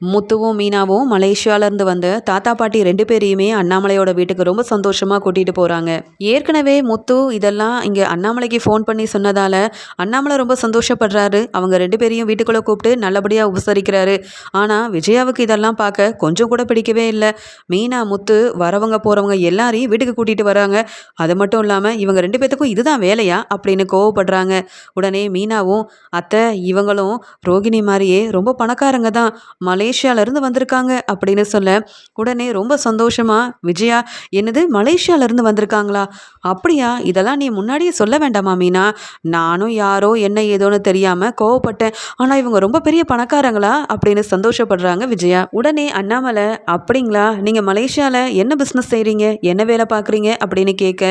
முத்துவும் மீனாவும் மலேசியாவிலேருந்து வந்து தாத்தா பாட்டி ரெண்டு பேரையுமே அண்ணாமலையோட வீட்டுக்கு ரொம்ப சந்தோஷமாக கூட்டிகிட்டு போகிறாங்க ஏற்கனவே முத்து இதெல்லாம் இங்கே அண்ணாமலைக்கு ஃபோன் பண்ணி சொன்னதால் அண்ணாமலை ரொம்ப சந்தோஷப்படுறாரு. அவங்க ரெண்டு பேரையும் வீட்டுக்குள்ளே கூப்பிட்டு நல்லபடியாக உபசரிக்கிறாரு. ஆனால் விஜயாவுக்கு இதெல்லாம் பார்க்க கொஞ்சம் கூட பிடிக்கவே இல்லை. மீனா முத்து வரவங்க போகிறவங்க எல்லாரையும் வீட்டுக்கு கூட்டிகிட்டு வராங்க. அது மட்டும் இல்லாமல் இவங்க ரெண்டு பேத்துக்கும் இதுதான் வேலையா அப்படின்னு கோவப்படுறாங்க. உடனே மீனாவும் அத்தை இவங்களும் ரோகிணி மாதிரியே ரொம்ப பணக்காரங்க தான். மலை மலேசியாவிலேருந்து வந்திருக்காங்க அப்படின்னு சொல்ல உடனே ரொம்ப சந்தோஷமா விஜயா என்னது மலேசியாவிலேருந்து வந்திருக்காங்களா? அப்படியா? இதெல்லாம் நீ முன்னாடியே சொல்ல வேண்டாமா மீனா? நானும் யாரோ என்ன ஏதோன்னு தெரியாமல் கோவப்பட்டேன். ஆனால் இவங்க ரொம்ப பெரிய பணக்காரங்களா? அப்படின்னு சந்தோஷப்படுறாங்க விஜயா. உடனே அண்ணாமலை அப்படிங்களா? நீங்கள் மலேசியாவில் என்ன பிஸ்னஸ் செய்கிறீங்க என்ன வேலை பார்க்குறீங்க? அப்படின்னு கேட்க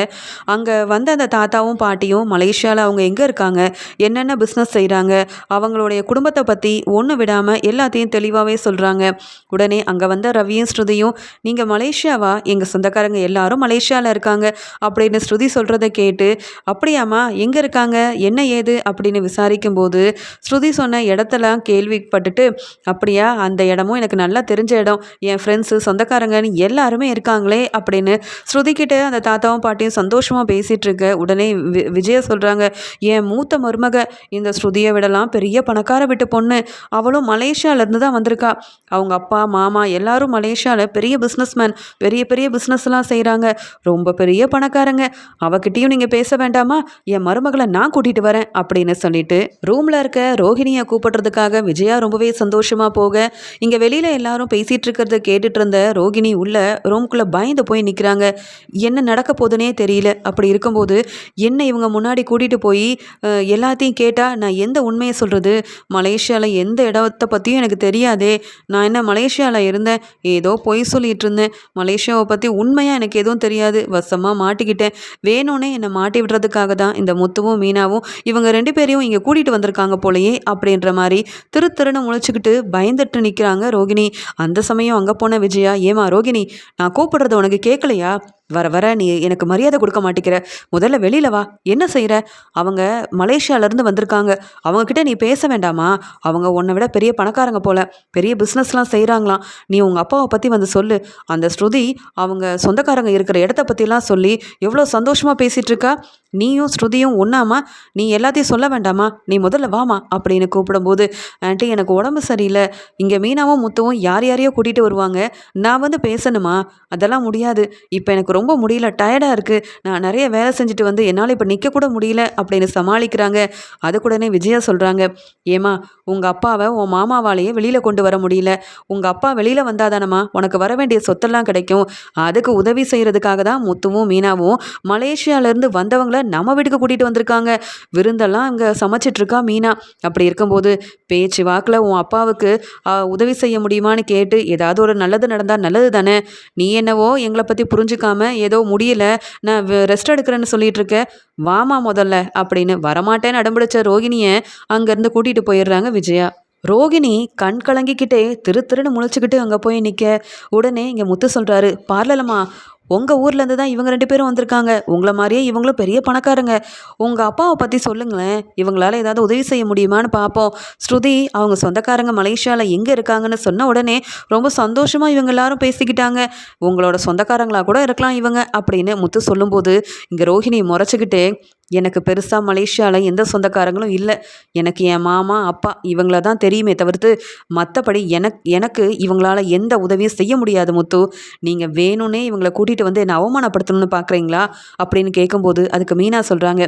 அங்கே வந்த அந்த தாத்தாவும் பாட்டியும் மலேசியாவில் அவங்க எங்கே இருக்காங்க? என்னென்ன பிஸ்னஸ் செய்கிறாங்க அவங்களுடைய குடும்பத்தை பற்றி ஒன்று விடாமல் எல்லாத்தையும் தெளிவாகவே சொல்கிறாங்க உடனே அங்கே வந்த ரவியும் ஸ்ருதியும் நீங்கள் மலேசியாவா? எங்கள் சொந்தக்காரங்க எல்லாரும் மலேசியாவில் இருக்காங்க. அப்படின்னு ஸ்ருதி சொல்கிறத கேட்டு அப்படியாம்மா எங்கே இருக்காங்க? என்ன ஏது? அப்படின்னு விசாரிக்கும் போது ஸ்ருதி சொன்ன இடத்தெல்லாம் கேள்விப்பட்டுட்டு அப்படியா அந்த இடமும் எனக்கு நல்லா தெரிஞ்ச இடம். என் ஃப்ரெண்ட்ஸு சொந்தக்காரங்கன்னு எல்லாருமே இருக்காங்களே? அப்படின்னு ஸ்ருதிக்கிட்ட அந்த தாத்தாவும் பாட்டியும் சந்தோஷமாக பேசிகிட்டு இருக்க உடனே வி விஜய சொல்கிறாங்க என் மூத்த மருமக இந்த ஸ்ருதியை விடலாம் பெரிய பணக்கார விட்டு பொண்ணு. அவளும் மலேசியாவிலேருந்து தான் வந்திருக்கா. அவங்க அப்பா மாமா எல்லாரும் மலேசியாவில் பெரிய பிஸ்னஸ்மேன் பெரிய பெரிய பிஸ்னஸ்லாம் செய்கிறாங்க ரொம்ப பெரிய பணக்காரங்க. அவகிட்டையும் நீங்கள் பேச வேண்டாமா? என் மருமகளை நான் கூட்டிகிட்டு வரேன் அப்படின்னு சொல்லிட்டு ரூமில் இருக்க ரோஹிணியை கூப்பிடுறதுக்காக விஜயா ரொம்பவே சந்தோஷமாக போக இங்கே வெளியில் எல்லாரும் பேசிகிட்டு இருக்கிறத கேட்டுட்டு இருந்த ரோகிணி உள்ள ரூம்குள்ளே பயந்து போய் நிற்கிறாங்க என்ன நடக்க போதுனே தெரியல. அப்படி இருக்கும்போது என்ன இவங்க முன்னாடி கூட்டிகிட்டு போய் எல்லாத்தையும் கேட்டால் நான் எந்த உண்மையை சொல்கிறது மலேசியாவில் எந்த இடத்தை பற்றியும் எனக்கு தெரியாதே. நான் என்ன மலேசியாவில் இருந்தேன்? ஏதோ பொய் சொல்லிகிட்டு இருந்தேன் மலேசியாவை பற்றி உண்மையாக எனக்கு எதுவும் தெரியாது. வசமாக மாட்டிக்கிட்டேன். வேணும்னே என்னை மாட்டி விடுறதுக்காக தான் இந்த முத்துவும் மீனாவும் இவங்க ரெண்டு பேரையும் இங்கே கூட்டிகிட்டு வந்திருக்காங்க போலையே அப்படின்ற மாதிரி திரு திருன்னு முழிச்சுக்கிட்டு பயந்துட்டு நிற்கிறாங்க ரோகிணி. அந்த சமயம் அங்கே போன விஜயா ஏமா ரோகிணி நான் கூப்பிடுறது உனக்கு கேட்கலையா வர வர நீ எனக்கு மரியாதை கொடுக்க மாட்டேங்கிற. முதல்ல வெளியில் வா. என்ன செய்கிற அவங்க மலேசியாவிலேருந்து வந்திருக்காங்க. அவங்கக்கிட்ட நீ பேச வேண்டாமா? அவங்க உன்னை விட பெரிய பணக்காரங்க போல. பெரிய பிஸ்னஸ்லாம் செய்கிறாங்களாம் நீ உங்கள் அப்பாவை பற்றி வந்து சொல்லு. அந்த ஸ்ருதி அவங்க சொந்தக்காரங்க இருக்கிற இடத்த பற்றிலாம் சொல்லி எவ்வளோ சந்தோஷமாக பேசிகிட்டு இருக்கா? நீயும் ஸ்ருதியும் ஒன்றாமா நீ எல்லாத்தையும் சொல்ல வேண்டாமா? நீ முதல்ல வாமா அப்படின்னு கூப்பிடும்போது ஆண்டி எனக்கு உடம்பு சரியில்லை. இங்கே மீனாவும் முத்துவும் யார் யாரையோ கூட்டிகிட்டு வருவாங்க. நான் வந்து பேசணுமா? அதெல்லாம் முடியாது. இப்போ எனக்கு ரொம்ப முடியல. டயர்டாக இருக்குது நான் நிறைய வேலை செஞ்சுட்டு வந்து என்னால் இப்போ நிற்கக்கூட முடியல. அப்படின்னு சமாளிக்கிறாங்க. அதுக்கூடனே விஜயா சொல்கிறாங்க ஏமா உங்கள் அப்பாவை உன் மாமாவாலேயே வெளியில் கொண்டு வர முடியல. உங்கள் அப்பா வெளியில் வந்தாதானம்மா? உனக்கு வர வேண்டிய சொத்தெல்லாம் கிடைக்கும். அதுக்கு உதவி செய்கிறதுக்காக தான் முத்துவும் மீனாவும் மலேசியாவிலேருந்து வந்தவங்கள நம்ம வீட்டுக்கு கூட்டிகிட்டு வந்திருக்காங்க. விருந்தெல்லாம் அங்கே சமைச்சிட்ருக்கா மீனா. அப்படி இருக்கும்போது பேச்சு வாக்கில் உன் அப்பாவுக்கு உதவி செய்ய முடியுமான்னு கேட்டு ஏதாவது ஒரு நல்லது நடந்தால் நல்லது தானே. நீ என்னவோ எங்களை பற்றி புரிஞ்சுக்காம ஏதோ முடியல நான் ரெஸ்ட் எடுக்கிறேன்னு சொல்லிட்டு இருக்க. வாமா முதல்ல அப்படின்னு வரமாட்டேன்னு அடம்பிடிச்ச ரோகிணியை அங்கேருந்து கூட்டிகிட்டு போயிடுறாங்க விஜயா. ரோகிணி கண் கலங்கிக்கிட்டே திரு திருன்னு முழிச்சுக்கிட்டு அங்கே போய் நிற்க உடனே இங்கே முத்து சொல்கிறாரு பார்லலம்மா உங்கள் ஊர்லேருந்து தான் இவங்க ரெண்டு பேரும் வந்திருக்காங்க. உங்களை மாதிரியே இவங்களும் பெரிய பணக்காரங்க. உங்கள் அப்பாவை பற்றி சொல்லுங்களேன். இவங்களால ஏதாவது உதவி செய்ய முடியுமான்னு பார்ப்போம் ஸ்ருதி அவங்க சொந்தக்காரங்க மலேசியாவில் எங்கே இருக்காங்கன்னு சொன்ன உடனே ரொம்ப சந்தோஷமாக இவங்க எல்லாரும் பேசிக்கிட்டாங்க. உங்களோட சொந்தக்காரங்களாக கூட இருக்கலாம் இவங்க அப்படின்னு முத்து சொல்லும்போது இங்கே ரோஹிணி முறைச்சிக்கிட்டே எனக்கு பெருசாக மலேசியாவில் எந்த சொந்தக்காரங்களும் இல்லை. எனக்கு என் மாமா அப்பா இவங்கள தான் தெரியுமே தவிர்த்து மற்றபடி எனக்கு எனக்கு இவங்களால் எந்த உதவியும் செய்ய முடியாது முத்து. நீங்கள் வேணும்னே இவங்களை கூட்டிகிட்டு வந்து என்னை அவமானப்படுத்தணும்னு பார்க்குறீங்களா அப்படின்னு கேட்கும்போது அதுக்கு மீனா சொல்கிறாங்க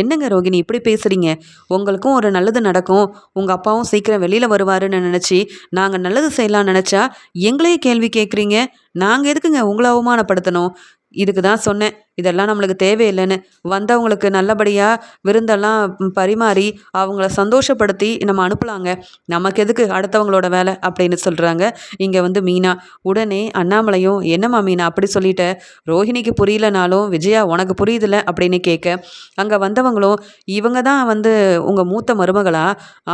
என்னங்க ரோகிணி இப்படி பேசுகிறீங்க உங்களுக்கும் ஒரு நல்லது நடக்கும். உங்கள் அப்பாவும் சீக்கிரம் வெளியில் வருவாருன்னு நினச்சி நாங்கள் நல்லது செய்யலாம்னு நினச்சா எங்களையே கேள்வி கேட்குறீங்க நாங்கள் எதுக்குங்க உங்களை அவமானப்படுத்தணும்? இதுக்கு தான் சொன்னேன். இதெல்லாம் நம்மளுக்கு தேவையில்லைன்னு. வந்தவங்களுக்கு நல்லபடியாக விருந்தெல்லாம் பரிமாறி அவங்கள சந்தோஷப்படுத்தி நம்ம அனுப்பலாங்க. நமக்கு எதுக்கு அடுத்தவங்களோட வேலை அப்படின்னு சொல்கிறாங்க இங்கே வந்து மீனா உடனே அண்ணாமலையும் என்னம்மா மீனா அப்படி சொல்லிட்ட? ரோஹிணிக்கு புரியலனாலும் விஜயா உனக்கு புரியுதுல அப்படின்னு கேட்க அங்கே வந்தவங்களும் இவங்க தான் வந்து உங்கள் மூத்த மருமகளா?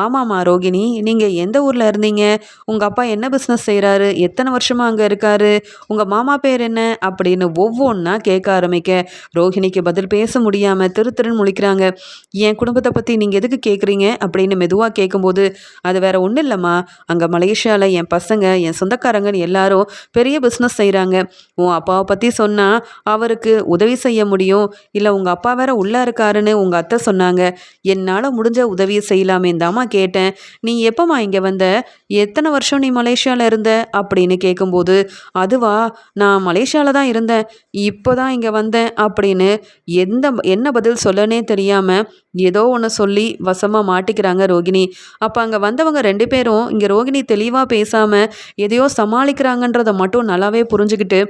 ஆமாம்மா ரோகிணி நீங்கள் எந்த ஊரில் இருந்தீங்க? உங்கள் அப்பா என்ன பிஸ்னஸ் செய்கிறாரு எத்தனை வருஷமாக அங்கே இருக்காரு? உங்கள் மாமா பேர் என்ன? அப்படின்னு ஒவ்வொன்றா கேட்க ஆரம்பிக்க இருக்க ரோஹிணிக்கு பதில் பேச முடியாமல் திரு முழிக்கிறாங்க. என் குடும்பத்தை பற்றி நீங்கள் எதுக்கு கேட்குறீங்க அப்படின்னு மெதுவாக கேட்கும்போது அது வேற ஒன்றும் இல்லைம்மா. அங்கே மலேசியாவில் என் பசங்க என் சொந்தக்காரங்கன்னு எல்லாரும் பெரிய பிஸ்னஸ் செய்கிறாங்க உன் அப்பாவை பற்றி சொன்னால் அவருக்கு உதவி செய்ய முடியும். இல்லை உங்கள் அப்பா வேற உள்ளே இருக்காருன்னு உங்கள் அத்தை சொன்னாங்க. என்னால் முடிஞ்ச உதவியை செய்யலாமே தாம்மா கேட்டேன். நீ எப்போம்மா இங்கே வந்த? எத்தனை வருஷம் நீ மலேசியாவில் இருந்த? அப்படின்னு கேட்கும்போது அதுவா நான் மலேசியாவில் தான் இருந்தேன். இப்போ தான் இங்கே வந்தேன் அப்படின்னு எந்த என்ன பதில் சொல்லனே தெரியாமல் ஏதோ ஒன்று சொல்லி வசமாக மாட்டிக்கிறாங்க ரோகிணி. அப்போ அங்கே வந்தவங்க ரெண்டு பேரும் இங்கே ரோகிணி தெளிவாக பேசாமல் எதையோ சமாளிக்கிறாங்கன்றதை மட்டும் நல்லாவே புரிஞ்சுக்கிட்டு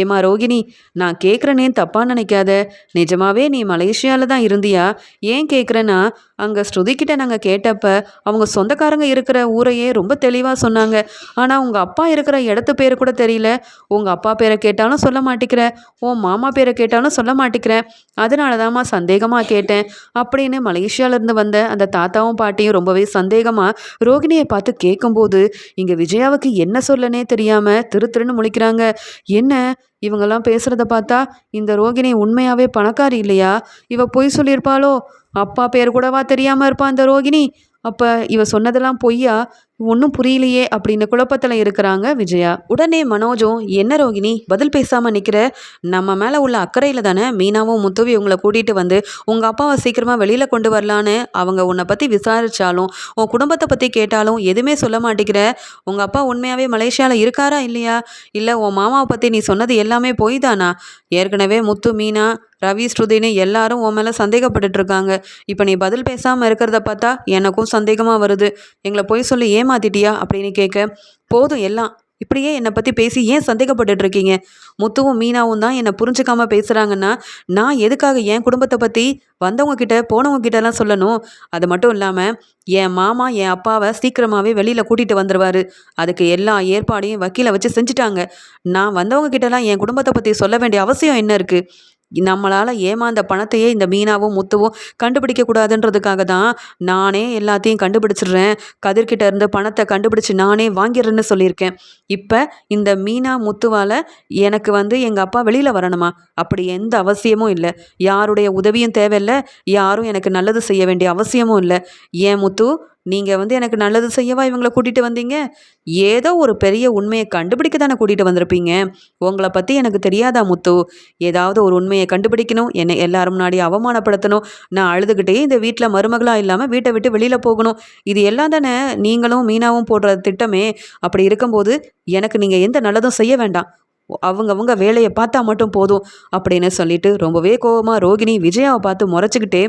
ஏமா ரோகிணி நான் கேட்குறேனே தப்பாக நினைக்காத. நிஜமாவே நீ மலேசியாவில் தான் இருந்தியா? ஏன் கேட்குறேன்னா அங்கே ஸ்ருதிக்கிட்ட நாங்கள் கேட்டப்ப அவங்க சொந்தக்காரங்க இருக்கிற ஊரையே ரொம்ப தெளிவாக சொன்னாங்க. ஆனால் உங்கள் அப்பா இருக்கிற இடத்து பேர் கூட தெரியல. உங்கள் அப்பா பேரை கேட்டாலும் சொல்ல மாட்டேங்கிற உன் மாமா பேரை கேட்டாலும் சொல்ல மாட்டேங்கிற அதனால தான்மா சந்தேகமாக கேட்டேன். அப்படின்னு மலேசியாவிலேருந்து வந்த அந்த தாத்தாவும் பாட்டியும் ரொம்பவே சந்தேகமாக ரோகிணியை பார்த்து கேட்கும்போது இங்கே விஜயாவுக்கு என்ன சொல்லனே தெரியாமல் திரு திருன்னு முழிக்கிறாங்க. என்ன? இவங்கெல்லாம் பேசுகிறத பார்த்தா இந்த ரோகிணி உண்மையாகவே பணக்காரி இல்லையா? இவ பொய் சொல்லியிருப்பாளோ? அப்பா பேர் கூடவா தெரியாமல் இருப்பா அந்த ரோகிணி? அப்போ இவ சொன்னதெல்லாம் பொய்யா? ஒன்றும் புரியலையே அப்படின்னு குழப்பத்தில் இருக்கிறாங்க விஜயா. உடனே மனோஜும் என்ன ரோகிணி பதில் பேசாமல் நிற்கிற நம்ம மேலே உள்ள அக்கறையில் தானே மீனாவும் முத்துவி உங்களை கூட்டிகிட்டு வந்து உங்கள் அப்பாவை சீக்கிரமாக வெளியில் கொண்டு வரலான்னு அவங்க உன்னை பற்றி விசாரித்தாலும் உன் குடும்பத்தை பற்றி கேட்டாலும் எதுவுமே சொல்ல மாட்டேங்கிற? உங்கள் அப்பா உண்மையாகவே மலேசியாவில் இருக்காரா இல்லையா? இல்லை உன் மாமாவை பற்றி நீ சொன்னது எல்லாமே பொய் தானா? ஏற்கனவே முத்து மீனா ரவி ஸ்ருதின்னு எல்லாரும் உன் மேலே சந்தேகப்பட்டுட்டு இருக்காங்க. இப்போ நீ பதில் பேசாமல் இருக்கிறத பார்த்தா எனக்கும் சந்தேகமாக வருது. எங்களை பொய் சொல்லி ஏமாத்திட்டியா அப்படின்னு கேட்க போதும் எல்லாம். இப்படியே என்னை பற்றி பேசி ஏன் சந்தேகப்பட்டுட்டு இருக்கீங்க? முத்துவும் மீனாவும் தான் என்னை புரிஞ்சுக்காம பேசுகிறாங்கன்னா நான் எதுக்காக என் குடும்பத்தை பற்றி வந்தவங்க கிட்ட போனவங்க கிட்டலாம் சொல்லணும். அது மட்டும் இல்லாமல் என் மாமா என் அப்பாவை சீக்கிரமாகவே வெளியில் கூட்டிகிட்டு வந்துடுவார் அதுக்கு எல்லா ஏற்பாடையும் வக்கீலை வச்சு செஞ்சுட்டாங்க. நான் வந்தவங்க கிட்டலாம் என் குடும்பத்தை பற்றி சொல்ல வேண்டிய அவசியம் என்ன இருக்குது நம்மளால் ஏமாந்த பணத்தையே இந்த மீனாவும் முத்துவும் கண்டுபிடிக்க கூடாதுன்றதுக்காக தான் நானே எல்லாத்தையும் கண்டுபிடிச்சிடுறேன். கதிர்கிட்ட இருந்து பணத்தை கண்டுபிடிச்சு நானே வாங்கிடுறேன்னு சொல்லியிருக்கேன். இப்போ இந்த மீனா முத்துவால் எனக்கு வந்து எங்கள் அப்பா வெளியில் வரணுமா? அப்படி எந்த அவசியமும் இல்லை. யாருடைய உதவியும் தேவையில்லை. யாரும் எனக்கு நல்லது செய்ய வேண்டிய அவசியமும் இல்லை. ஏன் முத்து? நீங்கள் வந்து எனக்கு நல்லது செய்யவா இவங்களை கூட்டிகிட்டு வந்தீங்க? ஏதோ ஒரு பெரிய உண்மையை கண்டுபிடிக்க தானே கூட்டிகிட்டு வந்திருப்பீங்க. உங்களை பற்றி எனக்கு தெரியாதா முத்து? ஏதாவது ஒரு உண்மையை கண்டுபிடிக்கணும் என்னை எல்லாரும் முன்னாடி அவமானப்படுத்தணும். நான் அழுதுகிட்டே இந்த வீட்டில் மருமகளாக இல்லாமல் வீட்டை விட்டு வெளியில் போகணும். இது எல்லாம் தானே நீங்களும் மீனாவும் போடுற திட்டமே. அப்படி இருக்கும்போது எனக்கு நீங்கள் எந்த நல்லதும் செய்ய வேண்டாம். அவங்கவுங்க வேலையை பார்த்தா மட்டும் போதும் அப்படின்னு சொல்லிட்டு ரொம்பவே கோவமாக ரோகிணி விஜயாவை பார்த்து முறைச்சிக்கிட்டே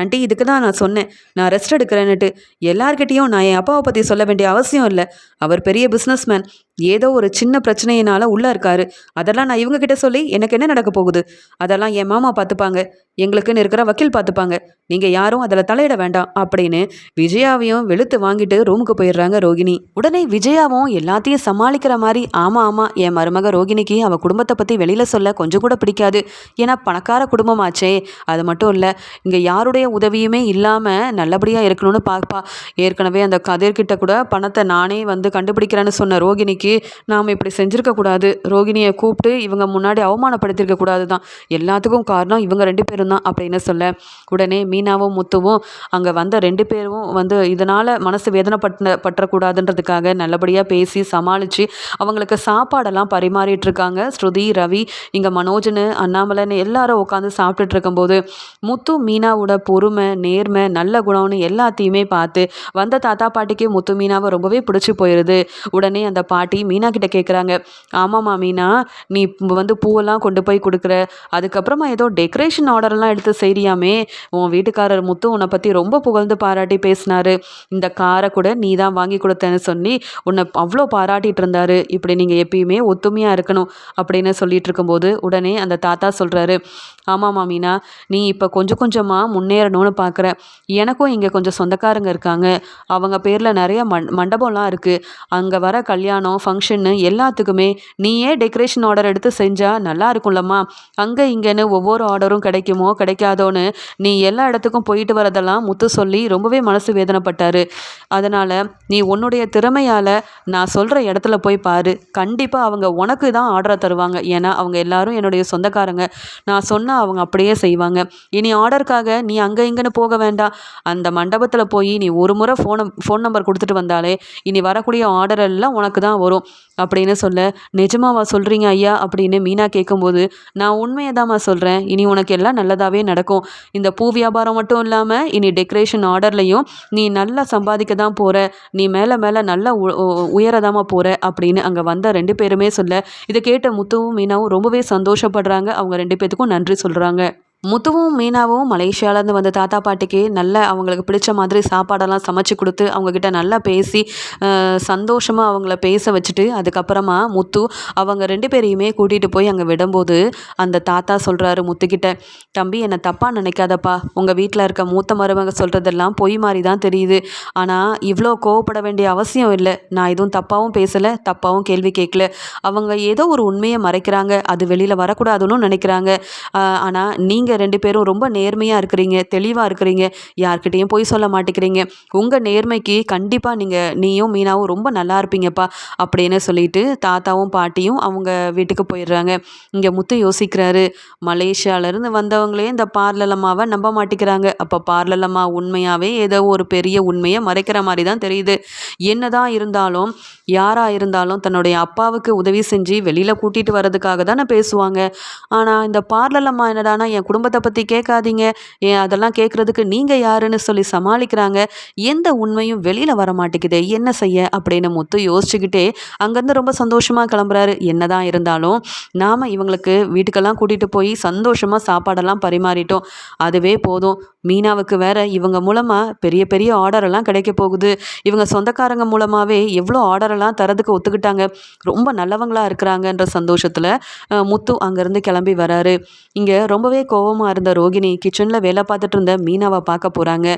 ஆண்டி இதுக்கு தான் நான் சொன்னேன். நான் ரெஸ்ட் எடுக்கிறேன்னுட்டு. எல்லார்கிட்டேயும் நான் என் அப்பாவை பற்றி சொல்ல வேண்டிய அவசியம் இல்லை. அவர் பெரிய பிஸ்னஸ்மேன் ஏதோ ஒரு சின்ன பிரச்சனையினால உள்ளே இருக்காரு. அதெல்லாம் நான் இவங்க கிட்ட சொல்லி எனக்கு என்ன நடக்க போகுது? அதெல்லாம் என் மாமா பார்த்துப்பாங்க. எங்களுக்குன்னு இருக்கிற வக்கீல் பார்த்துப்பாங்க. நீங்கள் யாரும் அதில் தலையிட வேண்டாம் அப்படின்னு விஜயாவையும் வெளுத்து வாங்கிட்டு ரூமுக்கு போயிடுறாங்க ரோகிணி. உடனே விஜயாவும் எல்லாத்தையும் சமாளிக்கிற மாதிரி ஆமாம் ஆமாம் என் மருமக ரோகிணிக்கு அவள் குடும்பத்தை பற்றி வெளியில் சொல்ல கொஞ்சம் கூட பிடிக்காது. ஏன்னா பணக்கார குடும்பமாச்சே. அது மட்டும் இல்லை இங்கே யாருடைய உதவியுமே இல்லாமல் நல்லபடியாக இருக்கணும்னு பார்ப்பா ஏற்கனவே அந்த கதிர்கிட்ட கூட பணத்தை நானே வந்து கண்டுபிடிக்கிறேன்னு சொன்ன ரோகிணிக்கு இன்னைக்கு நாம் இப்படி செஞ்சுருக்கக்கூடாது ரோகிணியை கூப்பிட்டு இவங்க முன்னாடி அவமானப்படுத்திருக்க கூடாது தான் எல்லாத்துக்கும் காரணம் இவங்க ரெண்டு பேரும் தான் அப்படின்னு சொல்ல. உடனே மீனாவும் முத்துவும் அங்கே வந்த ரெண்டு பேரும் வந்து இதனால் மனசு வேதனைப்பட்ட பற்றக்கூடாதுன்றதுக்காக நல்லபடியாக பேசி சமாளித்து அவங்களுக்கு சாப்பாடெல்லாம் பரிமாறிட்டு இருக்காங்க ஸ்ருதி ரவி இங்கே மனோஜனு அண்ணாமலைன்னு எல்லாரும் உட்காந்து சாப்பிட்டுட்டு இருக்கும்போது முத்து மீனாவோட பொறுமை நேர்மை நல்ல குணம்னு எல்லாத்தையுமே பார்த்து வந்த தாத்தா பாட்டிக்கு முத்து மீனாவை ரொம்பவே பிடிச்சி போயிடுது உடனே அந்த பாட்டி பாட்டி மீனா கிட்ட கேட்குறாங்க ஆமாம்மா மீனா நீ வந்து பூவெல்லாம் கொண்டு போய் கொடுக்குற. அதுக்கப்புறமா ஏதோ டெக்கரேஷன் ஆர்டர்லாம் எடுத்து செய்கிறியாமே உன் வீட்டுக்காரர் முத்து உன்னை பற்றி ரொம்ப புகழ்ந்து பாராட்டி பேசினாரு. இந்த காரை கூட நீ தான் வாங்கி கொடுத்தேன்னு சொல்லி உன்னை அவ்வளோ பாராட்டிகிட்டு இருந்தாரு. இப்படி நீங்கள் எப்பயுமே ஒத்துமையாக இருக்கணும். அப்படின்னு சொல்லிட்டு இருக்கும்போது உடனே அந்த தாத்தா சொல்கிறாரு ஆமாம்மா மீனா நீ இப்போ கொஞ்சம் கொஞ்சமாக முன்னேறணும்னு பார்க்குற எனக்கும் இங்கே கொஞ்சம் சொந்தக்காரங்க இருக்காங்க. அவங்க பேரில் நிறைய மண் மண்டபம்லாம் இருக்குது அங்கே வர கல்யாணம் ஃபங்க்ஷன்னு எல்லாத்துக்குமே நீயே டெக்கரேஷன் ஆர்டர் எடுத்து செஞ்சால் நல்லா இருக்கும்லம்மா. அங்கே இங்கேன்னு ஒவ்வொரு ஆர்டரும் கிடைக்குமோ கிடைக்காதோன்னு நீ எல்லா இடத்துக்கும் போயிட்டு வரதெல்லாம் முத்து சொல்லி ரொம்பவே மனசு வேதனைப்பட்டார். அதனால் நீ உன்னுடைய திறமையால் நான் சொல்கிற இடத்துல போய் பாரு. கண்டிப்பாக அவங்க உனக்கு தான் ஆர்டரை தருவாங்க. ஏன்னா அவங்க எல்லாரும் என்னுடைய சொந்தக்காரங்க. நான் சொன்னால் அவங்க அப்படியே செய்வாங்க. இனி ஆர்டருக்காக நீ அங்கே இங்கேன்னு போக வேண்டாம். அந்த மண்டபத்தில் போய் நீ ஒரு முறை ஃபோனை ஃபோன் நம்பர் கொடுத்துட்டு வந்தாலே இனி வரக்கூடிய ஆர்டர் எல்லாம் உனக்கு தான் வரும். அப்படின்னு சொல்ல நிஜமாவா சொல்கிறீங்க ஐயா? அப்படின்னு மீனா கேட்கும்போது நான் உண்மையை தாம்மா சொல்கிறேன் இனி உனக்கு எல்லாம் நல்லதாகவே நடக்கும். இந்த பூ வியாபாரம் மட்டும் இல்லாமல் இனி டெக்கரேஷன் ஆர்டர்லையும் நீ நல்லா சம்பாதிக்க தான் போகிற நீ மேலே மேலே நல்லா உயரதாமா போகிற அப்படின்னு அங்கே வந்த ரெண்டு பேருமே சொல்ல இதை கேட்ட முத்துவும் மீனாவும் ரொம்பவே சந்தோஷப்படுறாங்க. அவங்க ரெண்டு பேத்துக்கும் நன்றி சொல்கிறாங்க முத்துவும் மீனாவும் மலேசியாவிலேருந்து வந்த தாத்தா பாட்டிக்கு நல்ல அவங்களுக்கு பிடிச்ச மாதிரி சாப்பாடெல்லாம் சமைச்சு கொடுத்து அவங்கக்கிட்ட நல்லா பேசி சந்தோஷமாக அவங்கள பேச வச்சுட்டு அதுக்கப்புறமா முத்து அவங்க ரெண்டு பேரையுமே கூட்டிகிட்டு போய் அங்கே விடும்போது அந்த தாத்தா சொல்கிறாரு முத்துக்கிட்ட தம்பி என்னை தப்பாக நினைக்காதப்பா. உங்கள் வீட்டில் இருக்க மூத்த மருமக சொல்கிறதெல்லாம் பொய் மாதிரி தான் தெரியுது. ஆனால் இவ்வளோ கோவப்பட வேண்டிய அவசியம் இல்லை. நான் எதுவும் தப்பாகவும் பேசலை தப்பாகவும் கேள்வி கேட்கல அவங்க ஏதோ ஒரு உண்மையை மறைக்கிறாங்க. அது வெளியில் வரக்கூடாதுன்னு நினைக்கிறாங்க. ஆனால் நீங்கள் நீங்கள் ரெண்டு பேரும் ரொம்ப நேர்மையாக இருக்கிறீங்க தெளிவாக இருக்கிறீங்க. யார்கிட்டையும் போய் சொல்ல மாட்டேங்கிறீங்க. உங்கள் நேர்மைக்கு கண்டிப்பாக நீங்கள் நீயும் மீனாவும் ரொம்ப நல்லா இருப்பீங்கப்பா அப்படின்னு சொல்லிட்டு தாத்தாவும் பாட்டியும் அவங்க வீட்டுக்கு போயிடுறாங்க. இங்கே முத்து யோசிக்கிறாரு மலேசியாவிலேருந்து வந்தவங்களே இந்த பார்லலம்மாவை நம்ப மாட்டேங்கிறாங்க. அப்போ பார்லலம்மா உண்மையாகவே ஏதோ ஒரு பெரிய உண்மையை மறைக்கிற மாதிரி தான் தெரியுது. என்னதான் இருந்தாலும் யாராக இருந்தாலும் தன்னுடைய அப்பாவுக்கு உதவி செஞ்சு வெளியில் கூட்டிகிட்டு வர்றதுக்காக தானே பேசுவாங்க. ஆனால் இந்த பார்லலம்மா என்னடானா என் குடும்ப குடும்பத்தை பற்றி கேட்காதீங்க. ஏன் அதெல்லாம் கேட்குறதுக்கு நீங்கள் யாருன்னு சொல்லி சமாளிக்கிறாங்க. எந்த உண்மையும் வெளியில் வர மாட்டேங்குது. என்ன செய்ய? அப்படின்னு முத்து யோசிச்சுக்கிட்டே அங்கேருந்து ரொம்ப சந்தோஷமாக கிளம்புறாரு. என்னதான் இருந்தாலும் நாம் இவங்களுக்கு வீட்டுக்கெல்லாம் கூட்டிகிட்டு போய் சந்தோஷமாக சாப்பாடெல்லாம் பரிமாறிட்டோம். அதுவே போதும். மீனாவுக்கு வேற இவங்க மூலமாக பெரிய பெரிய ஆர்டரெல்லாம் கிடைக்க போகுது. இவங்க சொந்தக்காரங்க மூலமாகவே எவ்வளோ ஆர்டரெல்லாம் தரதுக்கு ஒத்துக்கிட்டாங்க. ரொம்ப நல்லவங்களாக இருக்கிறாங்கன்ற சந்தோஷத்தில் முத்து அங்கேருந்து கிளம்பி வராரு. இங்கே ரொம்பவே கோ கோவமாக இருந்த ரோகிணி கிச்சனில் வேலை பார்த்துட்டு இருந்த மீனாவை பார்க்க போகிறாங்க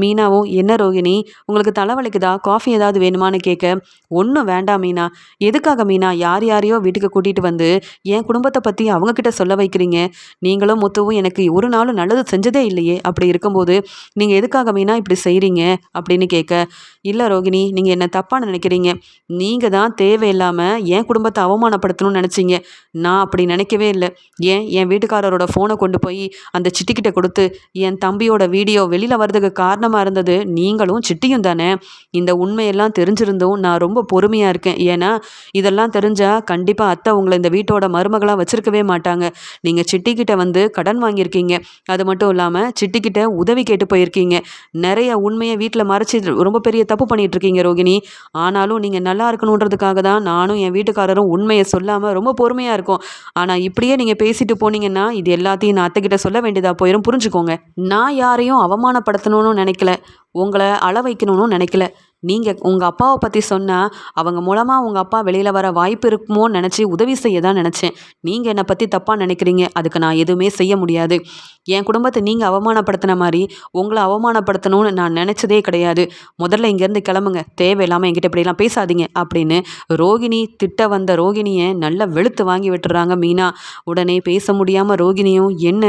மீனாவும் என்ன ரோகிணி உங்களுக்கு தலைவலிக்குதா? காஃபி ஏதாவது வேணுமான்னு கேட்க ஒன்றும் வேண்டாம் மீனா. எதுக்காக மீனா? யார் யாரையோ வீட்டுக்கு கூட்டிகிட்டு வந்து என் குடும்பத்தை பற்றி அவங்கக்கிட்ட சொல்ல வைக்கிறீங்க? நீங்களும் முத்துவும் எனக்கு ஒரு நாளும் நல்லது செஞ்சதே இல்லையே. அப்படி இருக்கும்போது நீங்கள் எதுக்காக மீனா இப்படி செய்கிறீங்க அப்படின்னு கேட்க இல்லை ரோகிணி நீங்கள் என்ன தப்பாக நினைக்கிறீங்க. நீங்கள் தான் தேவையில்லாமல் என் குடும்பத்தை அவமானப்படுத்தணும்னு நினச்சிங்க. நான் அப்படி நினைக்கவே இல்லை. ஏன்? என் வீட்டுக்காரரோட ஃபோனை கொண்டு போய் அந்த சிட்டிக்கிட்ட கொடுத்து என் தம்பியோட வீடியோ வெளியில் வர்றதுக்கு காரணமாக இருந்தது நீங்களும் சிட்டியும் தானே? இந்த உண்மையெல்லாம் தெரிஞ்சிருந்தும் நான் ரொம்ப பொறுமையாக இருக்கேன். ஏன்னா இதெல்லாம் தெரிஞ்சால் கண்டிப்பாக அத்தை உங்களை இந்த வீட்டோட மருமகளாக வச்சுருக்கவே மாட்டாங்க. நீங்கள் சிட்டிக்கிட்ட வந்து கடன் வாங்கியிருக்கீங்க. அது மட்டும் இல்லாமல் சிட்டிக்கிட்ட உதவி கேட்டு போயிருக்கீங்க. நிறைய உண்மையை வீட்டில் மறைச்சி ரொம்ப பெரிய தப்பு பண்ணிகிட்டு இருக்கீங்க ரோகிணி. ஆனாலும் நீங்கள் நல்லா இருக்கணுன்றதுக்காக தான் நானும் என் வீட்டுக்காரரும் உண்மையை சொல்லாமல் ரொம்ப பொறுமையாக இருக்கும். ஆனால் இப்படியே நீங்கள் பேசிட்டு போனீங்கன்னா இது எல்லாத்தையும் நான் அத்தைக்கிட்ட சொல்ல வேண்டியதாக போயிடும் புரிஞ்சுக்கோங்க. நான் யாரையும் அவமானப்படுத்தணும்னு நினைக்கல. உங்களை அள வைக்கணும்னு நினைக்கல. நீங்கள் உங்கள் அப்பாவை பற்றி சொன்னால் அவங்க மூலமாக உங்கள் அப்பா வெளியில் வர வாய்ப்பு இருக்குமோன்னு நினச்சி உதவி செய்ய தான் நினச்சேன். நீங்கள் என்னை பற்றி தப்பாக நினைக்கிறீங்க. அதுக்கு நான் எதுவுமே செய்ய முடியாது. என் குடும்பத்தை நீங்கள் அவமானப்படுத்தின மாதிரி உங்களை அவமானப்படுத்தணும்னு நான் நினச்சதே கிடையாது. முதல்ல இங்கேருந்து கிளம்புங்க. தேவையில்லாமல் என்கிட்ட இப்படிலாம் பேசாதீங்க அப்படின்னு ரோகிணி திட்ட வந்த ரோகிணியை நல்லா வெளுத்து வாங்கி விட்டுறாங்க மீனா. உடனே பேச முடியாமல் ரோகிணியும் என்ன?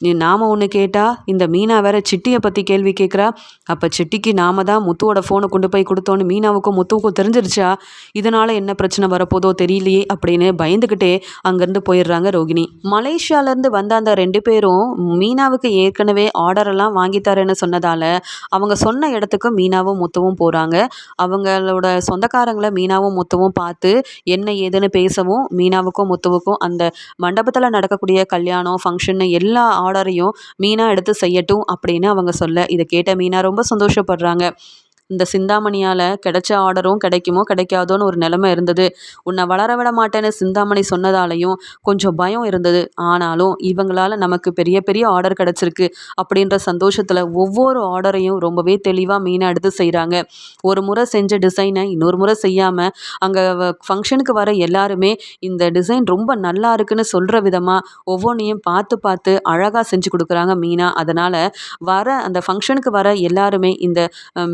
நாம் ஒன்று கேட்டால் இந்த மீனா வேற சிட்டியை பற்றி கேள்வி கேட்குறா அப்போ சிட்டிக்கு நாம தான் முத்துவோட ஃபோனை கொண்டு போய் கொடுத்தோன்னு மீனாவுக்கும் முத்துவுக்கும் தெரிஞ்சிருச்சா? இதனால் என்ன பிரச்சனை வரப்போதோ தெரியலையே அப்படின்னு பயந்துக்கிட்டே அங்கேருந்து போயிடுறாங்க ரோகிணி. மலேசியாவிலேருந்து வந்த அந்த ரெண்டு பேரும் மீனாவுக்கு ஏற்கனவே ஆர்டரெல்லாம் வாங்கி தரேன்னு சொன்னதால் அவங்க சொன்ன இடத்துக்கு மீனாவும் முத்துவும் போகிறாங்க அவங்களோட சொந்தக்காரங்களை மீனாவும் முத்துவும் பார்த்து என்ன ஏதுன்னு பேசவும் மீனாவுக்கும் முத்துவுக்கும் அந்த மண்டபத்தில் நடக்கக்கூடிய கல்யாணம் ஃபங்க்ஷன் எல்லா ஆர்டரையும் மீனா எடுத்து செய்யட்டும் அப்படின்னு அவங்க சொல்ல இதை கேட்ட மீனா ரொம்ப சந்தோஷப்படுறாங்க. இந்த சிந்தாமணியால் கிடைச்ச ஆர்டரும் கிடைக்குமோ கிடைக்காதோன்னு ஒரு நிலமை இருந்தது. உன்னை வளர விட மாட்டேன்னு சிந்தாமணி சொன்னதாலையும் கொஞ்சம் பயம் இருந்தது. ஆனாலும் இவங்களால் நமக்கு பெரிய பெரிய ஆர்டர் கிடச்சிருக்கு அப்படின்ற சந்தோஷத்தில் ஒவ்வொரு ஆர்டரையும் ரொம்பவே தெளிவாக மீனாக எடுத்து செய்கிறாங்க ஒரு முறை செஞ்ச டிசைனை இன்னொரு முறை செய்யாமல் அங்கே ஃபங்க்ஷனுக்கு வர எல்லாருமே இந்த டிசைன் ரொம்ப நல்லா இருக்குன்னு சொல்கிற விதமாக ஒவ்வொன்றையும் பார்த்து பார்த்து அழகாக செஞ்சு கொடுக்குறாங்க மீனா. அதனால் வர அந்த ஃபங்க்ஷனுக்கு வர எல்லாருமே இந்த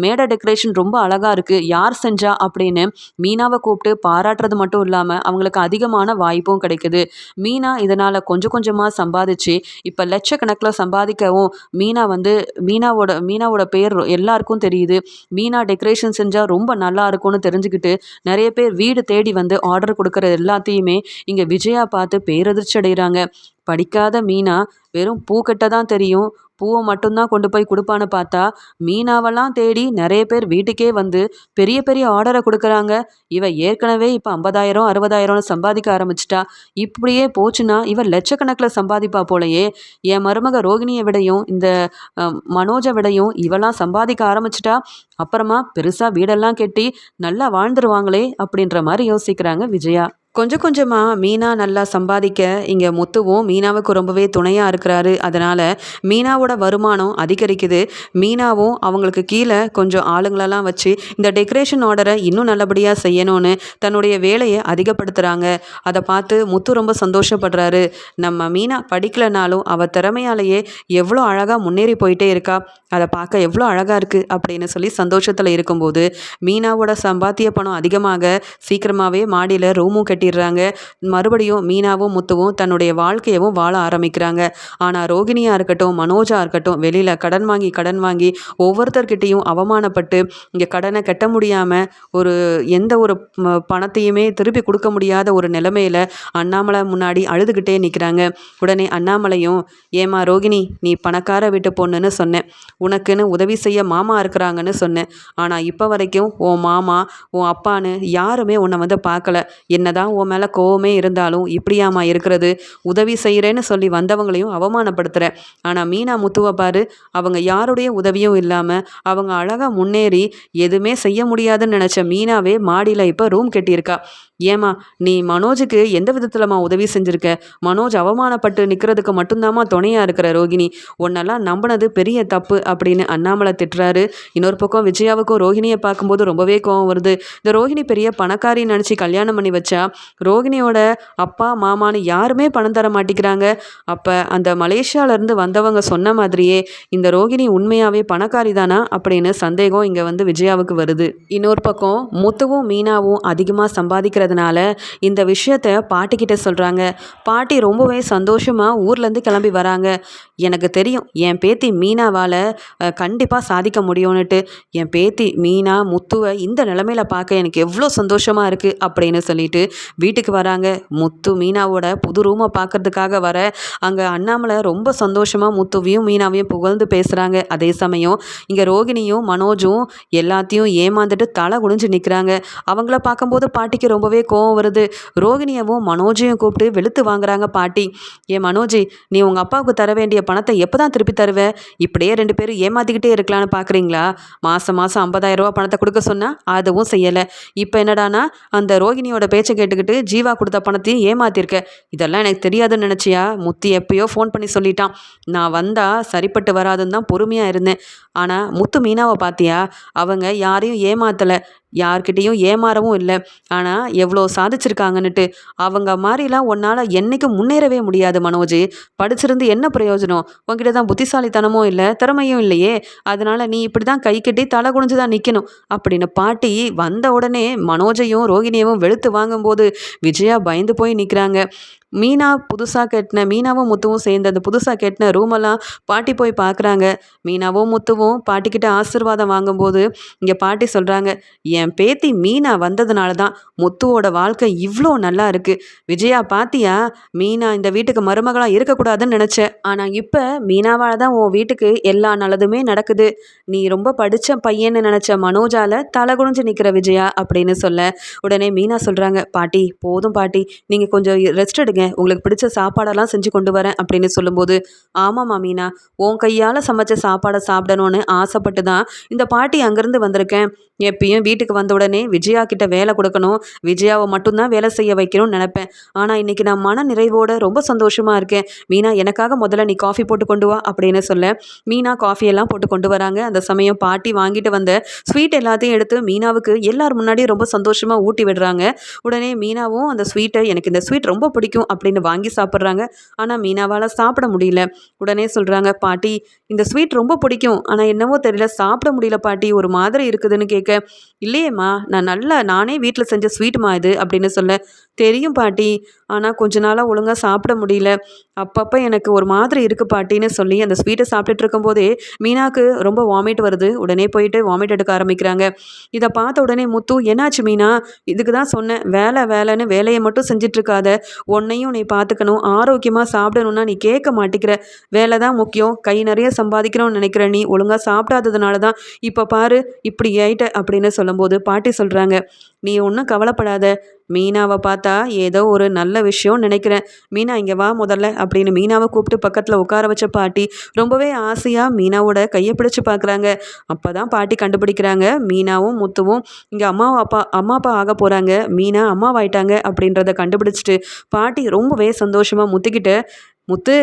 மேடை டெக்கரேஷன் டெக்கரேஷன் ரொம்ப அழகாக இருக்குது யார் செஞ்சா அப்படின்னு மீனாவை கூப்பிட்டு பாராட்டுறது மட்டும் இல்லாமல் அவங்களுக்கு அதிகமான வாய்ப்பும் கிடைக்குது. மீனா இதனால் கொஞ்சம் கொஞ்சமாக சம்பாதிச்சு இப்போ லட்சக்கணக்கில் சம்பாதிக்கவும் மீனா வந்து மீனாவோட மீனாவோட பேர் எல்லாருக்கும் தெரியுது. மீனா டெக்கரேஷன் செஞ்சால் ரொம்ப நல்லா இருக்கும்னு தெரிஞ்சுக்கிட்டு நிறைய பேர் வீடு தேடி வந்து ஆர்டர் கொடுக்குற எல்லாத்தையுமே இங்கே விஜயா பார்த்து பேரதிர்ச்சி அடைகிறாங்க. படிக்காத மீனா வெறும் பூ தான் தெரியும். பூவை மட்டும்தான் கொண்டு போய் கொடுப்பான்னு பார்த்தா மீனாவெல்லாம் தேடி நிறைய பேர் வீட்டுக்கே வந்து பெரிய பெரிய ஆர்டரை கொடுக்குறாங்க. இவ ஏற்கனவே இப்போ ஐம்பதாயிரம் அறுபதாயிரம்னு சம்பாதிக்க ஆரம்பிச்சிட்டா. இப்படியே போச்சுன்னா இவ லட்சக்கணக்கில் சம்பாதிப்பா போலையே. என் மருமக ரோகிணியை விடையும் இந்த மனோஜை விடையும் இவெல்லாம் சம்பாதிக்க ஆரம்பிச்சிட்டா. அப்புறமா பெருசாக வீடெல்லாம் கெட்டி நல்லா வாழ்ந்துருவாங்களே அப்படின்ற மாதிரி யோசிக்கிறாங்க விஜயா. கொஞ்சம் கொஞ்சமாக மீனா நல்லா சம்பாதிக்க இங்கே முத்துவும் மீனாவுக்கு ரொம்பவே துணையாக இருக்கிறாரு. அதனால் மீனாவோட வருமானம் அதிகரிக்குது. மீனாவும் அவங்களுக்கு கீழே கொஞ்சம் ஆளுங்களெல்லாம் வச்சு இந்த டெக்கரேஷன் ஆர்டரை இன்னும் நல்லபடியாக செய்யணும்னு தன்னுடைய வேலையை அதிகப்படுத்துகிறாங்க அதை பார்த்து முத்து ரொம்ப சந்தோஷப்படுறாரு. நம்ம மீனா படிக்கலைனாலும் அவள் திறமையாலேயே எவ்வளோ அழகாக முன்னேறி போயிட்டே இருக்கா. அதை பார்க்க எவ்வளோ அழகாக இருக்குது அப்படின்னு சொல்லி சந்தோஷத்தில் இருக்கும்போது மீனாவோட சம்பாத்திய பணம் அதிகமாக சீக்கிரமாகவே மாடியில் ரூமும் கட்டிடுறாங்க. மறுபடியும் மீனாவும் முத்துவும் தன்னுடைய வாழ்க்கையவும் வாழ ஆரம்பிக்கிறாங்க. ஆனால் ரோகிணியாக இருக்கட்டும் மனோஜாக இருக்கட்டும் வெளியில் கடன் வாங்கி கடன் வாங்கி ஒவ்வொருத்தர்கிட்டையும் அவமானப்பட்டு இங்கே கடனை கட்ட முடியாமல் ஒரு எந்த ஒரு பணத்தையுமே திருப்பி கொடுக்க முடியாத ஒரு நிலைமையில் அண்ணாமலை முன்னாடி அழுதுகிட்டே நிற்கிறாங்க உடனே அண்ணாமலையும் ஏமா ரோகிணி நீ பணக்கார வீட்டு பொண்ணுன்னு சொன்னேன். உனக்குன்னு உதவி செய்ய மாமா இருக்கிறாங்கன்னு சொன்னேன். ஆனால் இப்போ வரைக்கும் உன் மாமா உன் அப்பான்னு யாருமே உன்னை வந்து பார்க்கல. என்னதான் உன் மேலே கோவமே இருந்தாலும் இப்படியாமா இருக்கிறது? உதவி செய்கிறேன்னு சொல்லி வந்தவங்களையும் அவமானப்படுத்துகிற ஆனால் மீனா முத்துவை பாரு அவங்க யாருடைய உதவியும் இல்லாமல் அவங்க அழகாக முன்னேறி எதுவுமே செய்ய முடியாதுன்னு நினச்ச மீனாவே மாடியில் இப்போ ரூம் கட்டியிருக்கா. ஏமா நீ மனோஜுக்கு எந்த விதத்தில்மா உதவி செஞ்சுருக்க? மனோஜ் அவமானப்பட்டு நிற்கிறதுக்கு மட்டும்தாம்மா துணையாக இருக்கிற ரோகிணி. உன்னெல்லாம் நம்பினது பெரிய தப்பு அப்படின்னு அண்ணாமலை திட்டுறாரு. இன்னொரு பக்கம் விஜயாவுக்கும் ரோஹிணியை பார்க்கும்போது ரொம்பவே கோவம் வருது. இந்த ரோஹிணி பெரிய பணக்காரின்னு நினச்சி கல்யாணம் பண்ணி வச்சா ரோகிணியோட அப்பா மாமான்னு யாருமே பணம் தர மாட்டேங்கிறாங்க. அப்போ அந்த மலேசியாவிலேருந்து வந்தவங்க சொன்ன மாதிரியே இந்த ரோகிணி உண்மையாகவே பணக்காரி தானா அப்படின்னு சந்தேகம் இங்கே வந்து விஜயாவுக்கு வருது. இன்னொரு பக்கம் முத்துவும் மீனாவும் அதிகமாக சம்பாதிக்கிறதுனால இந்த விஷயத்த பாட்டிக்கிட்ட சொல்கிறாங்க பாட்டி ரொம்பவே சந்தோஷமாக ஊர்லேருந்து கிளம்பி வராங்க. எனக்கு தெரியும் என் பேத்தி மீனாவால் கண்டிப்பாக சாதிக்க முடியும்னுட்டு என் பேத்தி மீனா முத்துவை இந்த நிலமையில பார்க்க எனக்கு எவ்வளோ சந்தோஷமாக இருக்குது அப்படின்னு சொல்லிட்டு வீட்டுக்கு வராங்க. முத்து மீனாவோட புது ரூமை பார்க்கறதுக்காக வர அங்கே அண்ணாமலை ரொம்ப சந்தோஷமாக முத்துவையும் மீனாவையும் புகழ்ந்து பேசுகிறாங்க அதே சமயம் இங்கே ரோகிணியும் மனோஜும் எல்லாத்தையும் ஏமாந்துட்டு தலை குனிஞ்சு நிற்கிறாங்க அவங்கள பார்க்கும்போது பாட்டிக்கு ரொம்பவே கோவம் வருது. ரோகிணியவும் மனோஜையும் கூப்பிட்டு வெளுத்து வாங்குறாங்க பாட்டி. ஏ மனோஜி நீ உங்கள் அப்பாவுக்கு தர வேண்டிய பணத்தை எப்போ தான் திருப்பி தருவேன் இப்படியே ரெண்டு பேரும் ஏமாற்றிக்கிட்டே இருக்கலான்னு பார்க்குறீங்களா மாதம் மாதம் ஐம்பதாயிரரூபா பணத்தை கொடுக்க சொன்னால் அதுவும் செய்யலை. இப்போ என்னடானா அந்த ரோகிணியோட பேச்சை கேட்டுக்கிட்டு ஜீவா கொடுத்த பணத்தையும் ஏமாத்திருக்க. இதெல்லாம் எனக்கு தெரியாதுன்னு நினச்சியா? முத்து எப்பயோ ஃபோன் பண்ணி சொல்லிட்டான். நான் வந்தால் சரிப்பட்டு வராதுன்னு தான் பொறுமையாக இருந்தேன். ஆனால் முத்து மீனாவை பார்த்தியா அவங்க யாரையும் ஏமாத்தலை. யார்கிட்டேயும் ஏமாறவும் இல்லை. ஆனால் எவ்வளோ சாதிச்சிருக்காங்கன்னுட்டு அவங்க மாதிரிலாம் உன்னால் என்றைக்கும் முன்னேறவே முடியாது மனோஜ். படிச்சிருந்து என்ன பிரயோஜனம்? உங்ககிட்ட தான் புத்திசாலித்தனமும் இல்லை திறமையும் இல்லையே. அதனால் நீ இப்படி தான் கை கட்டி தலை குனிஞ்சு தான் நிற்கணும் அப்படின்னு பாட்டி வந்த உடனே மனோஜையும் ரோகிணியவும் வெளுத்து வாங்கும்போது விஜயா பயந்து போய் நிற்கிறாங்க மீனா புதுசாக கட்டின மீனாவும் முத்துவும் சேர்ந்து அந்த புதுசாக கட்டின ரூமெல்லாம் பாட்டி போய் பார்க்குறாங்க மீனாவும் முத்துவும் பாட்டிக்கிட்ட ஆசிர்வாதம் வாங்கும்போது இங்கே பாட்டி சொல்கிறாங்க என் பேத்தி மீனா வந்ததுனால தான் முத்துவோட வாழ்க்கை இவ்வளோ நல்லா இருக்குது விஜயா பாத்தியா? மீனா இந்த வீட்டுக்கு மருமகளாக இருக்கக்கூடாதுன்னு நினச்சேன் ஆனால் இப்போ மீனாவால் தான் உன் வீட்டுக்கு எல்லா நல்லதுமே நடக்குது. நீ ரொம்ப படித்த பையன்னு நினச்ச மனோஜால தலை குனிஞ்சு நிற்கிற விஜயா? அப்படின்னு சொல்ல உடனே மீனா சொல்கிறாங்க பாட்டி போதும் பாட்டி. நீங்கள் கொஞ்சம் ரெஸ்ட் எடுங்க. உங்களுக்கு பிடிச்ச சாப்பாடெல்லாம் செஞ்சு கொண்டு வரேன் அப்படின்னு சொல்லும்போது ஆமாம்மா மீனா உன் கையால் சமைச்ச சாப்பாடை சாப்பிடணும்னு ஆசைப்பட்டு தான் இந்த பாட்டி அங்கேருந்து வந்திருக்கேன். எப்பயும் வீட்டுக்கு வந்த உடனே விஜயா கிட்ட வேலை கொடுக்கணும். விஜயாவை மட்டும்தான் வேலை செய்ய வைக்கணும்னு நினப்பேன். ஆனால் இன்னைக்கு நான் மன நிறைவோட ரொம்ப சந்தோஷமாக இருக்கேன். மீனா எனக்காக முதல்ல நீ காஃபி போட்டு கொண்டு வா அப்படின்னு சொல்ல மீனா காஃபியெல்லாம் போட்டு கொண்டு வராங்க. அந்த சமயம் பாட்டி வாங்கிட்டு வந்த ஸ்வீட் எல்லாத்தையும் எடுத்து மீனாவுக்கு எல்லார் முன்னாடியும் ரொம்ப சந்தோஷமாக ஊட்டி விடுறாங்க. உடனே மீனாவும் அந்த ஸ்வீட்டை எனக்கு இந்த ஸ்வீட் ரொம்ப பிடிக்கும். அப்படின்னு வாங்கி சாப்பிட்றாங்க. ஆனால் மீனாவால் சாப்பிட முடியல. உடனே சொல்கிறாங்க பாட்டி இந்த ஸ்வீட் ரொம்ப பிடிக்கும். ஆனால் என்னவோ தெரியல சாப்பிட முடியல பாட்டி. ஒரு மாதிரி இருக்குதுன்னு கேட்க இல்லையேம்மா நான் நல்லா நானே வீட்டில் செஞ்ச ஸ்வீட்மா இது அப்படின்னு சொல்ல தெரியும் பாட்டி. ஆனால் கொஞ்ச நாளாக ஒழுங்காக சாப்பிட முடியல. அப்பப்போ எனக்கு ஒரு மாதிரி இருக்குது பாட்டின்னு சொல்லி அந்த ஸ்வீட்டை சாப்பிட்டுட்டு இருக்கும்போதே மீனாக்கு ரொம்ப வாமிட் வருது. உடனே போயிட்டு வாமிட் எடுக்க ஆரம்பிக்கிறாங்க. இதை பார்த்த உடனே முத்து என்னாச்சு மீனா? இதுக்கு தான் சொன்னேன். வேலை வேலைன்னு வேலையை மட்டும் செஞ்சிட்ருக்காத உன்னையும் நீ பார்த்துக்கணும் ஆரோக்கியமாக சாப்பிடணும்னா நீ கேட்க மாட்டேங்கிற. வேலை தான் முக்கியம். கை நிறைய சம்பாதிக்கணும்னு நினைக்கிற நீ ஒழுங்காக சாப்பிடாததுனால தான் இப்போ பாரு இப்படி ஆயிட்ட அப்படின்னு சொல்லும்போது பாட்டி சொல்கிறாங்க நீ ஒன்றும் கவலைப்படாத. மீனாவை பார்த்தா ஏதோ ஒரு நல்ல விஷயம் நினைக்கிறேன். மீனா இங்கே வா முதல்ல அப்படின்னு மீனாவை கூப்பிட்டு பக்கத்தில் உட்கார வச்ச பாட்டி ரொம்பவே ஆசையாக மீனாவோட கையை பிடிச்சி பார்க்குறாங்க. அப்போ தான் பாட்டி கண்டுபிடிக்கிறாங்க மீனாவும் முத்துவும் இங்கே அம்மா அப்பா அம்மா அப்பா ஆக போகிறாங்க மீனா அம்மாவாயிட்டாங்க அப்படின்றத கண்டுபிடிச்சிட்டு பாட்டி ரொம்பவே சந்தோஷமாக முத்துக்கிட்ட முத்து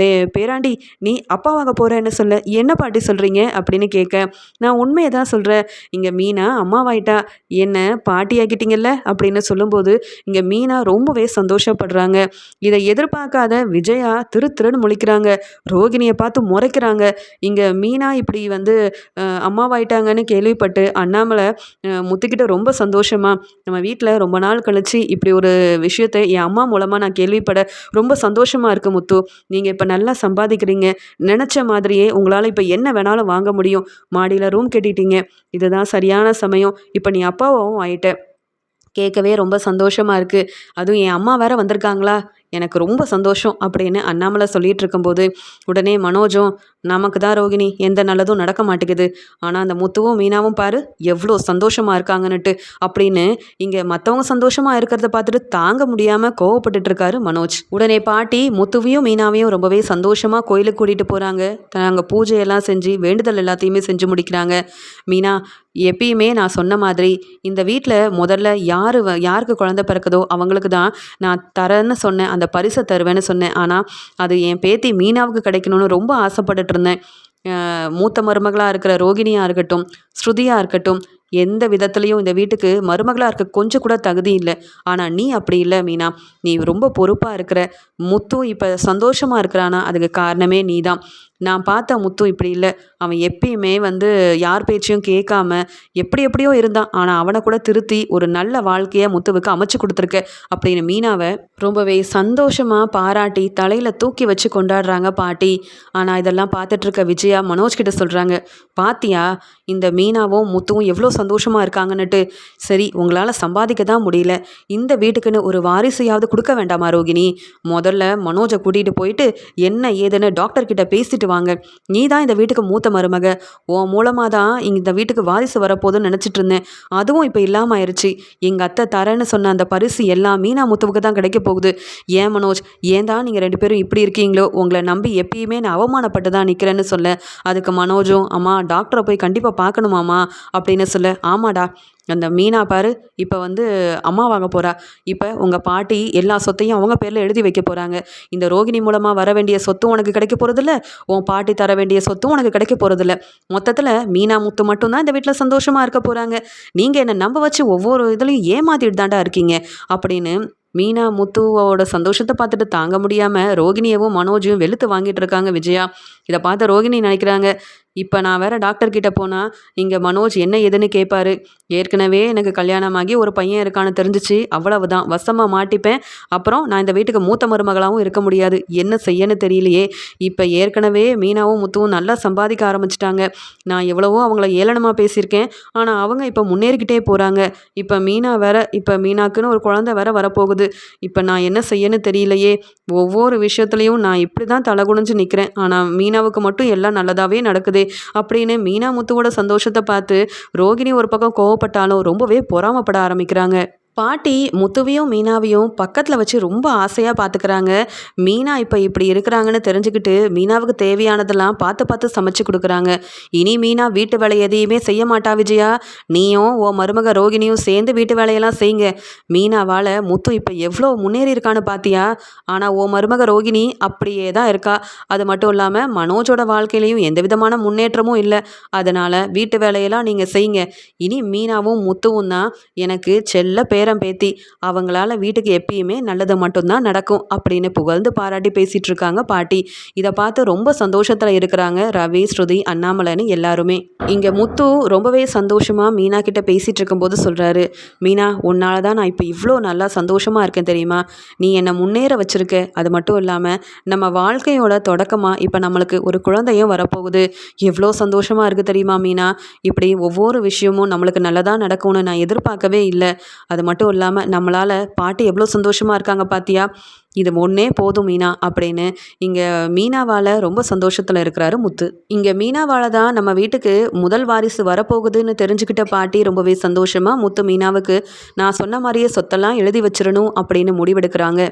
டே பேராண்டி நீ அப்பாவாக போகிறேன்னு சொல்ல என்ன பாட்டி சொல்கிறீங்க அப்படின்னு கேட்க நான் உண்மையை தான் சொல்கிறேன் இங்கே மீனா அம்மாவாயிட்டா. என்ன பாட்டி ஆக்கிட்டீங்கல்ல? அப்படின்னு சொல்லும்போது இங்கே மீனா ரொம்பவே சந்தோஷப்படுறாங்க. இதை எதிர்பார்க்காத விஜயா திரு திருன்னு முழிக்கிறாங்க. ரோகிணியை பார்த்து முறைக்கிறாங்க. இங்கே மீனா இப்படி வந்து அம்மாவாயிட்டாங்கன்னு கேள்விப்பட்டு அண்ணாமலை முத்துக்கிட்ட ரொம்ப சந்தோஷமாக நம்ம வீட்டில் ரொம்ப நாள் கழித்து இப்படி ஒரு விஷயத்தை என் அம்மா மூலமாக நான் கேள்விப்பட ரொம்ப சந்தோஷமாக இருக்குது முத்து. நீங்கள் இப்போ இப்போ நல்லா சம்பாதிக்கிறீங்க. நினச்ச மாதிரியே உங்களால் இப்போ என்ன வேணாலும் வாங்க முடியும். மாடியில் ரூம் கட்டிட்டீங்க. இதுதான் சரியான சமயம். இப்போ நீ அப்பாவும் ஆயிட்ட. கேட்கவே ரொம்ப சந்தோஷமாக இருக்குது அதுவும் என் அம்மா வேற வந்திருக்காங்களா? எனக்கு ரொம்ப சந்தோஷம் அப்படின்னு அண்ணாமலை சொல்லிட்டு இருக்கும்போது உடனே மனோஜும் நமக்கு தான் ரோகிணி எந்த நல்லதும் நடக்க மாட்டேங்குது ஆனால் அந்த முத்துவும் மீனாவும் பாரு எவ்வளோ சந்தோஷமாக இருக்காங்கன்னுட்டு. அப்படின்னு இங்கே மற்றவங்க சந்தோஷமாக இருக்கிறத பார்த்துட்டு தாங்க முடியாமல் கோவப்பட்டுட்டு இருக்காரு மனோஜ். உடனே பாட்டி முத்துவையும் மீனாவையும் ரொம்பவே சந்தோஷமாக கோயிலுக்கு கூட்டிகிட்டு போகிறாங்க நாங்கள் பூஜையெல்லாம் செஞ்சு வேண்டுதல் எல்லாத்தையுமே செஞ்சு முடிக்கிறாங்க. மீனா எப்பயுமே நான் சொன்ன மாதிரி இந்த வீட்டில் முதல்ல யார் யாருக்கு குழந்தை பிறக்குதோ அவங்களுக்கு தான் நான் தரேன்னு சொன்னேன் அந்த பரிசை தருவேன்னு சொன்னேன். ஆனால் அது என் பேத்தி மீனாவுக்கு கிடைக்கணும்னு ரொம்ப ஆசைப்பட்டு இருந்தேன். மூத்த மருமகளாக இருக்கிற ரோகிணியாக இருக்கட்டும் ஸ்ருதியாக இருக்கட்டும் எந்த விதத்துலேயும் இந்த வீட்டுக்கு மருமகளாக இருக்க கொஞ்சம் கூட தகுதி இல்லை. ஆனால் நீ அப்படி இல்லை மீனா. நீ ரொம்ப பொறுப்பாக இருக்கிற. முத்தும் இப்போ சந்தோஷமாக இருக்கிறானா? அதுக்கு காரணமே நீ தான் நான் பார்த்த முத்து இப்படி இல்லை. அவன் எப்பயுமே வந்து யார் பேச்சையும் கேட்காம எப்படி எப்படியோ இருந்தான். ஆனால் அவனை கூட திருத்தி ஒரு நல்ல வாழ்க்கையை முத்துவுக்கு அமைச்சு கொடுத்துருக்க. அப்படின்னு மீனாவை ரொம்பவே சந்தோஷமாக பாராட்டி தலையில் தூக்கி வச்சு கொண்டாடுறாங்க பாட்டி. ஆனால் இதெல்லாம் பார்த்துட்ருக்க விஜயா மனோஜ் கிட்ட சொல்கிறாங்க பாத்தியா இந்த மீனாவும் முத்துவும் எவ்வளோ சந்தோஷமாக இருக்காங்கன்னுட்டு. சரி உங்களால் சம்பாதிக்க தான் முடியல. இந்த வீட்டுக்குன்னு ஒரு வாரிசையாவது கொடுக்க வேண்டாமா ரோகிணி? முதல்ல மனோஜை கூட்டிகிட்டு போயிட்டு என்ன ஏதுன்னு டாக்டர்கிட்ட பேசிட்டு சொல்லுவாங்க. நீ தான் இந்த வீட்டுக்கு மூத்த மருமக. உன் மூலமாக தான் இந்த வீட்டுக்கு வாரிசு வரப்போதுன்னு நினச்சிட்டு இருந்தேன். அதுவும் இப்போ இல்லாமல் ஆயிடுச்சு எங்கள் அத்தை தரேன்னு சொன்ன அந்த பரிசு எல்லாம் மீனா முத்துவுக்கு தான் கிடைக்க போகுது. ஏன் மனோஜ்? ஏன் தான் நீங்கள் ரெண்டு பேரும் இப்படி இருக்கீங்களோ? உங்களை நம்பி எப்பயுமே நான் அவமானப்பட்டு தான் நிற்கிறேன்னு சொல்ல. அதுக்கு மனோஜும் அம்மா டாக்டரை போய் கண்டிப்பாக பார்க்கணுமாம்மா? அப்படின்னு சொல்ல ஆமாடா. அந்த மீனா பாரு இப்போ வந்து அம்மா வாங்க போகிறா இப்போ உங்கள் பாட்டி எல்லா சொத்தையும் அவங்க பேரில் எழுதி வைக்க போகிறாங்க இந்த ரோகிணி மூலமாக வர வேண்டிய சொத்தும் உனக்கு கிடைக்க போகிறதில்ல உன் பாட்டி தர வேண்டிய சொத்தும் உனக்கு கிடைக்க போகிறதில்ல மொத்தத்தில் மீனா முத்து மட்டும்தான் இந்த வீட்டில் சந்தோஷமாக இருக்க போகிறாங்க நீங்கள் என்னை நம்ப வச்சு ஒவ்வொரு இதுலையும் ஏமாத்திட்டு தாண்டா இருக்கீங்க? அப்படின்னு மீனா முத்துவோட சந்தோஷத்தை பார்த்துட்டு தாங்க முடியாமல் ரோகிணியவும் மனோஜையும் வெளுத்து வாங்கிட்டு இருக்காங்க விஜயா. இதை பார்த்த ரோகிணி நினைக்கிறாங்க இப்போ நான் வேறு டாக்டர்கிட்ட போனால் இங்கே மனோஜ் என்ன ஏதுன்னு கேட்பாரு ஏற்கனவே எனக்கு கல்யாணமாகி ஒரு பையன் இருக்கான்னு தெரிஞ்சிச்சு. அவ்வளவு தான் வசமாக மாட்டிப்பேன். அப்புறம் நான் இந்த வீட்டுக்கு மூத்த மருமகளாகவும் இருக்க முடியாது. என்ன செய்யன்னு தெரியலையே. இப்போ ஏற்கனவே மீனாவும் முத்துவும் நல்லா சம்பாதிக்க ஆரம்பிச்சிட்டாங்க. நான் எவ்வளவோ அவங்கள ஏளனமாக பேசியிருக்கேன். ஆனால் அவங்க இப்போ முன்னேறிக்கிட்டே போகிறாங்க இப்போ மீனா வேற இப்போ மீனாக்குன்னு ஒரு குழந்தை வேற வரப்போகுது. இப்போ நான் என்ன செய்யன்னு தெரியலையே. ஒவ்வொரு விஷயத்துலையும் நான் இப்படி தான் தலை குனிஞ்சு நிற்கிறேன் ஆனால் மீனாவுக்கு மட்டும் எல்லாம் நல்லதாகவே நடக்குது அப்படின்னு மீனா முத்துவோட சந்தோஷத்தை பார்த்து ரோகிணி ஒரு பக்கம் கோவப்பட்டாலும் ரொம்பவே பொறாமப்பட ஆரம்பிக்கிறாங்க. பாட்டி முத்துவையும் மீனாவையும் பக்கத்தில் வச்சு ரொம்ப ஆசையாக பார்த்துக்கிறாங்க மீனா இப்போ இப்படி இருக்கிறாங்கன்னு தெரிஞ்சுக்கிட்டு மீனாவுக்கு தேவையானதெல்லாம் பார்த்து பார்த்து சமைச்சு கொடுக்குறாங்க. இனி மீனா வீட்டு வேலை எதையுமே செய்ய மாட்டா விஜயா. நீயும் ஓ மருமக ரோகிணியும் சேர்ந்து வீட்டு வேலையெல்லாம் செய்யுங்க. மீனாவால் முத்து இப்போ எவ்வளோ முன்னேறி இருக்கான்னு பார்த்தியா ஆனால் ஓ மருமக ரோகிணி அப்படியே தான் இருக்கா. அது மட்டும் இல்லாமல் மனோஜோட வாழ்க்கையிலையும் எந்த விதமான முன்னேற்றமும் இல்லை. அதனால் வீட்டு வேலையெல்லாம் நீங்கள் செய்யுங்க. இனி மீனாவும் முத்துவும் தான் எனக்கு செல்ல பேர் பேரன் பேத்தி. அவங்களால வீட்டுக்கு எப்பயுமே நல்லது மட்டும்தான் நடக்கும் அப்படின்னு புகழ்ந்து பாராட்டி பேசிட்டு இருக்காங்க பாட்டி. இதை பார்த்து ரொம்ப சந்தோஷத்தில் இருக்கிறாங்க ரவி ஸ்ருதி அண்ணாமலைன்னு எல்லாருமே. இங்கே முத்து ரொம்பவே சந்தோஷமாக மீனா கிட்ட பேசிகிட்டு இருக்கும்போது சொல்கிறாரு மீனா உன்னால தான் நான் இப்போ இவ்வளோ நல்லா சந்தோஷமாக இருக்கேன் தெரியுமா? நீ என்னை முன்னேற வச்சிருக்க. அது மட்டும் இல்லாமல் நம்ம வாழ்க்கையோட தொடக்கமாக இப்போ நம்மளுக்கு ஒரு குழந்தையும் வரப்போகுது. எவ்வளோ சந்தோஷமாக இருக்குது தெரியுமா மீனா? இப்படி ஒவ்வொரு விஷயமும் நம்மளுக்கு நல்லதாக நடக்கும்னு நான் எதிர்பார்க்கவே இல்லை. அது மட்டும் மட்டும் இல்லாமல் நம்மளால் பாட்டி எவ்வளோ சந்தோஷமாக இருக்காங்க பாத்தியா? இது ஒன்றே போதும் மீனா அப்படின்னு இங்கே மீனாவால் ரொம்ப சந்தோஷத்தில் இருக்கிறாரு முத்து. இங்கே மீனாவால் தான் நம்ம வீட்டுக்கு முதல் வாரிசு வரப்போகுதுன்னு தெரிஞ்சுக்கிட்ட பாட்டி ரொம்பவே சந்தோஷமாக முத்து மீனாவுக்கு நான் சொன்ன மாதிரியே சொத்தெல்லாம் எழுதி வச்சிடணும் அப்படின்னு முடிவெடுக்கிறாங்க.